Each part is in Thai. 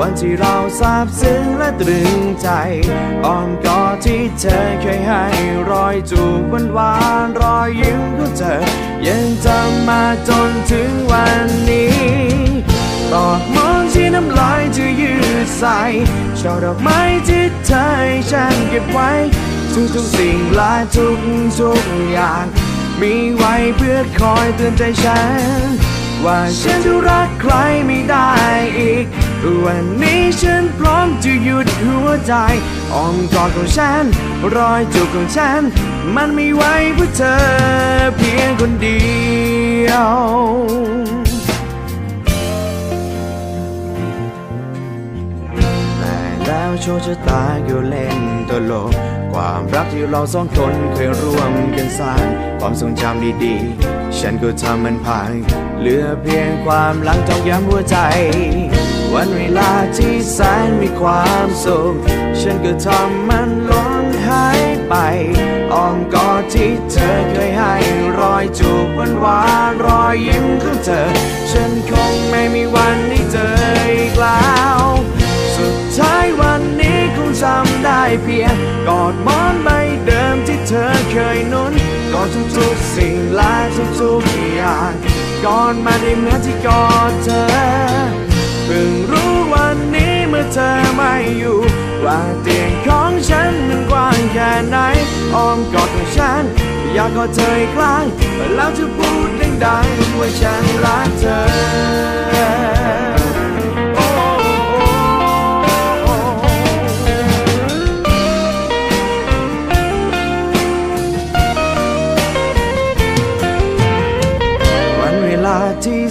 วันที่เราซาบซึ้งและตรึงใจอ้อมกอดที่เธอเคยให้รอยจูบหวานหวานๆรอยยิ้มของเธอ ยังจำมาจนถึงวันนี้ตอกมอนที่น้ำลายจะยืดใส่ช่อดอกไม้ที่เธอให้ฉันเก็บไว้ ทุกทุกสิ่งและทุกทุกอย่าง มีไว้เพื่อคอยเตือนใจฉัน ว่าฉันจะรักใครไม่ได้อีก นนี้ฉันพร้อมจะหยุดหัวใจอ้อมกอดของฉัน รอยจูบของฉัน มันไม่ไหวเพื่อเธอเพียงคนเดียว แล้วโชคชะตาก็เล่นตลก ความรักที่เราสองคนเคยร่วมกันสร้าง ความทรงจำดีๆ ฉันก็ทำมันพัง เหลือเพียงความหลังจองย้ำหัวใจ วันเวลาที่แสนมีความสุข ฉันก็ทำมันล้นหายไปอ้อมกอดที่เธอเคยให้รอยจูบหวานหวานๆรอยยิ้มของเธอ ฉันค นุนกอดทุกๆสิ่งและทุกๆอย่างกอดมาได้เหมือนที่กอดเธอเพิ่งรู้วันนี้เมื่อเธอไม่อยู่ ว่าเตียงของฉันมันกว้างแค่ไหนอ้อมกอดของฉัน อยากกอดเธออีกครั้งแล้วจะพูดดังๆว่าฉันรักเธอ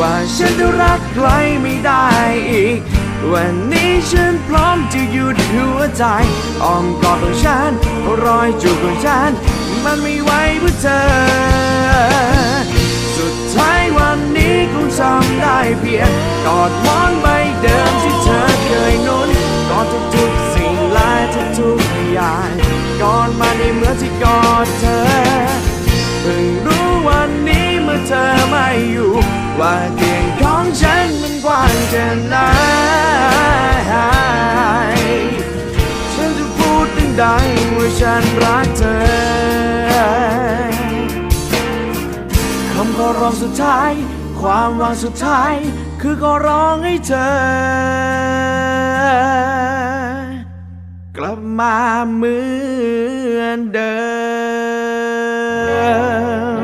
ว่าฉันจะรักใครไม่ได้อีก วันนี้ฉันพร้อมจะหยุดหัวใจอ้อมกอดของฉันรอยจูบของฉัน มันไม่ไหวเพื่อเธอ สุดท้ายวันนี้คงจำได้เพียงกอดมอนใบเดิมที่เธอเคยนุนกอดทุกๆสิ่งและทุกๆอย่างกอดมาในเมื่อที่กอดเธอ ว่าเตียงของฉันมันกว้างแค่ไหนฉันจะพูดดังๆว่าฉันรักเธอคำขอร้องสุดท้าย ความหวังสุดท้าย คือขอร้องให้เธอ กลับมาเหมือนเดิม